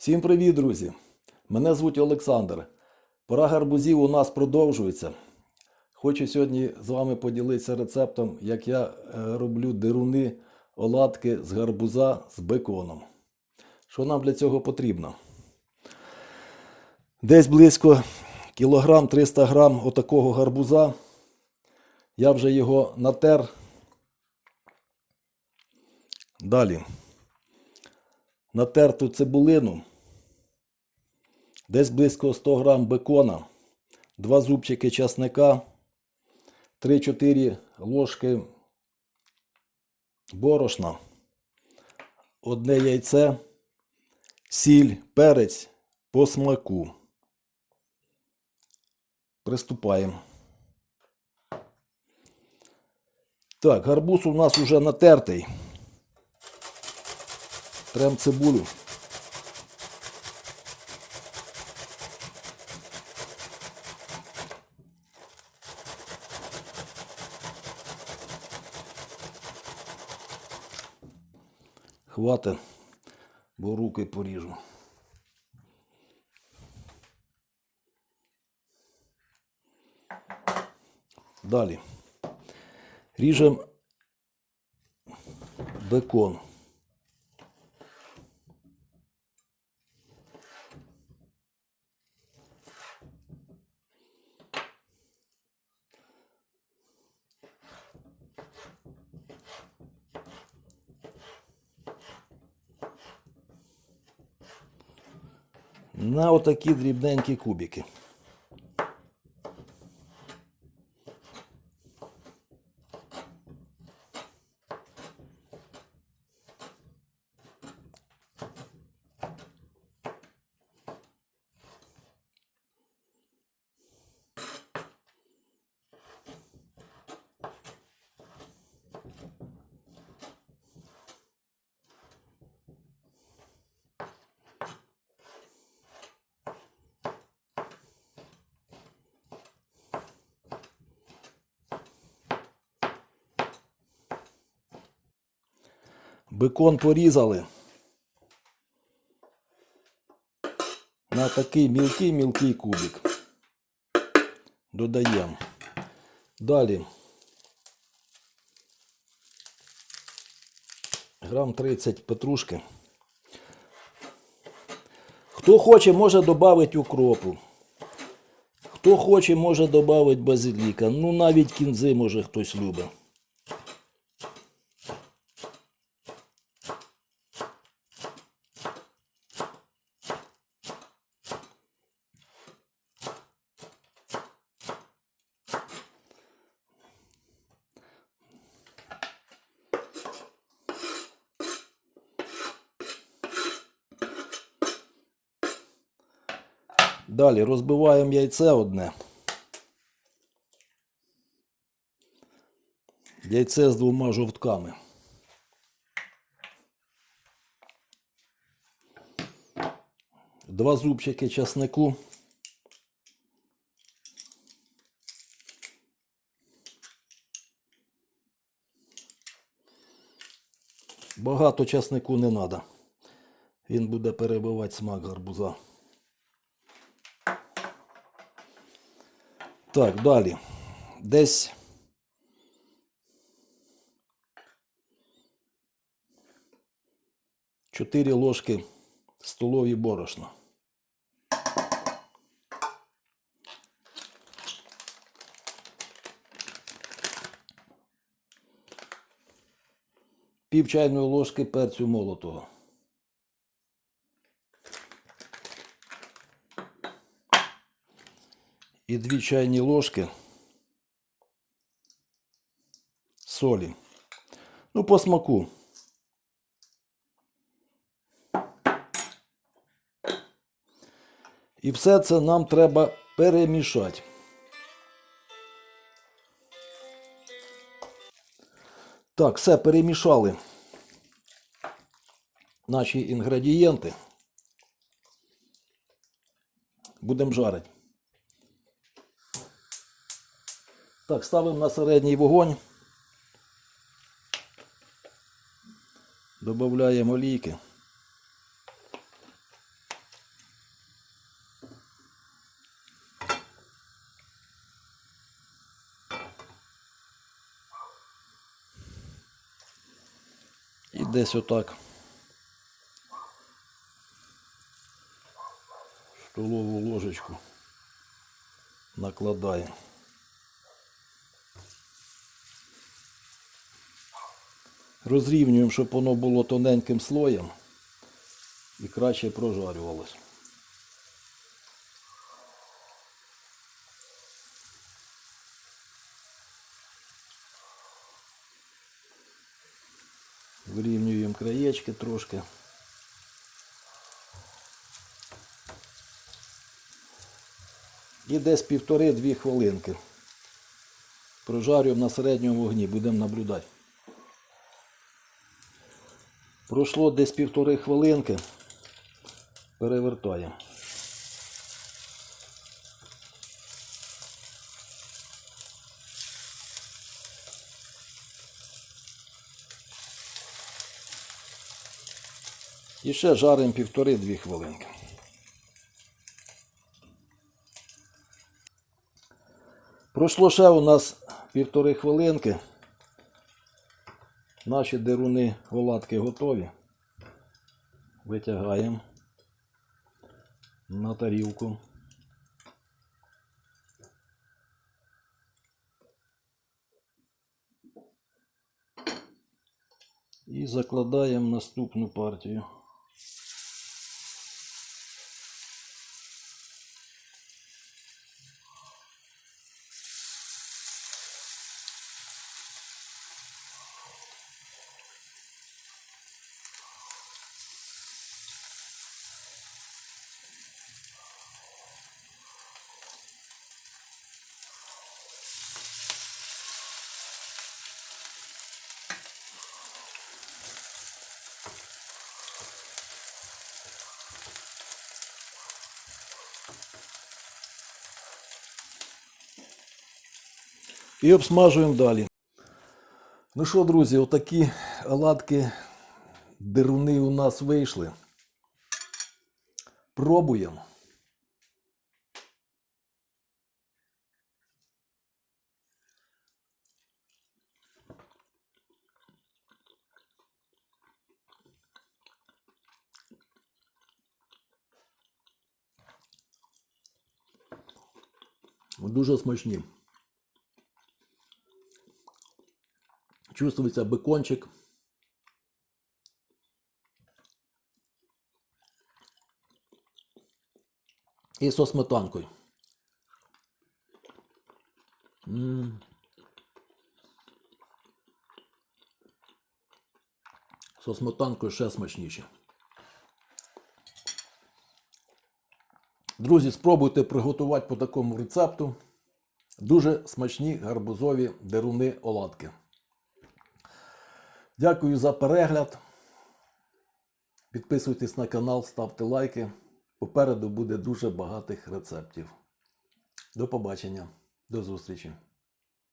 Всім привіт, друзі! Мене звуть Олександр. Пора гарбузів у нас продовжується. Хочу сьогодні з вами поділитися рецептом, як я е, роблю деруни оладки з гарбуза з беконом. Що нам для цього потрібно? Десь близько кілограм 300 грам отакого гарбуза. Я вже його натер. Далі натерту цибулину, десь близько 100 грам бекона, 2 зубчики часника, 3-4 ложки борошна, одне яйце, сіль, перець по смаку. Приступаємо. Так, гарбуз у нас уже натертий. Трем цибулю. Хватить, бо руки поріжу. Далі. Ріжемо бекон. На отакі дрібненькі кубики. Бекон порізали на такий мілкий-мілкий кубик. Додаємо. Далі грам 30 петрушки. Хто хоче, може додати укропу. Хто хоче, може додати базиліка. Ну, навіть кінзи може хтось любить. Далі розбиваємо яйце одне. Яйце з двома жовтками. Два зубчики часнику. Багато часнику не треба. Він буде перебивати смак гарбуза. Так, далі. Десь чотири ложки столові борошна. Пів чайної ложки перцю молотого. І 2 чайні ложки солі. Ну, по смаку. І все це нам треба перемішати. Так, все перемішали наші інгредієнти. Будемо жарити. Так, ставимо на середній вогонь. додаємо олійки. І десь отак столову ложечку накладаємо. Розрівнюємо, щоб воно було тоненьким слоєм і краще прожарювалось. Вирівнюємо краєчки трошки. І десь півтори-дві хвилинки. Прожарюємо на середньому вогні, будемо наблюдати. Пройшло десь півтори хвилинки. Перевертаємо. І ще жаримо півтори-дві хвилинки. Пройшло ще у нас півтори хвилинки. Наші деруни оладки готові. Витягаємо на тарілку. І закладаємо наступну партію. І обсмажуємо далі. Ну що, друзі, отакі оладки деруни у нас вийшли. Пробуємо. Дуже смачні. Чувствується бекончик. І со сметанкою. Со сметанкою ще смачніше. Друзі, спробуйте приготувати по такому рецепту. Дуже смачні гарбузові деруни оладки. Дякую за перегляд. Підписуйтесь на канал, ставте лайки. Попереду буде дуже багатих рецептів. До побачення, до зустрічі!